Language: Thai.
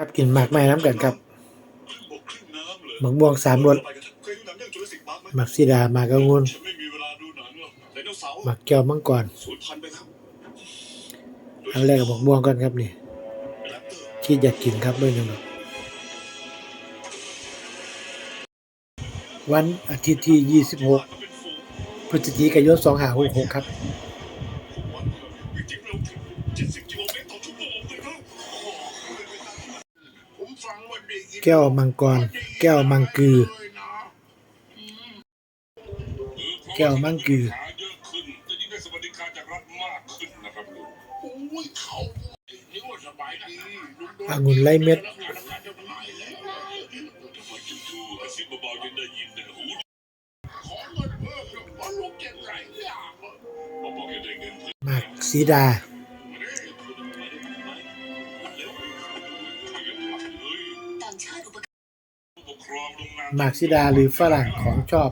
ครับกินหมากไม้น้ำกันครับหมักม่วงสามรสหมักซีดาหมากกระงุนฉันไม่มีเวลาดูหนังหรอกไดโนเสาร์หมักแก้วมังกรสูญพันธุ์ไปแล้วอันแรกกับหมักม่วงก่อนครับนี่แรปเตอร์ที่อยากกินครับเมื่อนึงวันอาทิตย์ที่ 26เป็นฝูงพฤศจิกายน 2566 ครับ แก้วมังกร แก้วมังกือ แก้วมังกือหาเยอะขึ้นจะยิ่งได้สวัสดิการจากรัฐมากขึ้นนะครับลุงโอ้ยเขานี่ว่าสบายดีลุงโดนองุ่นไร้เม็ดทำงานจะตายแล้วทำไมจู่ๆอาชีดา มากซิดาหรือฝรั่งของชอบ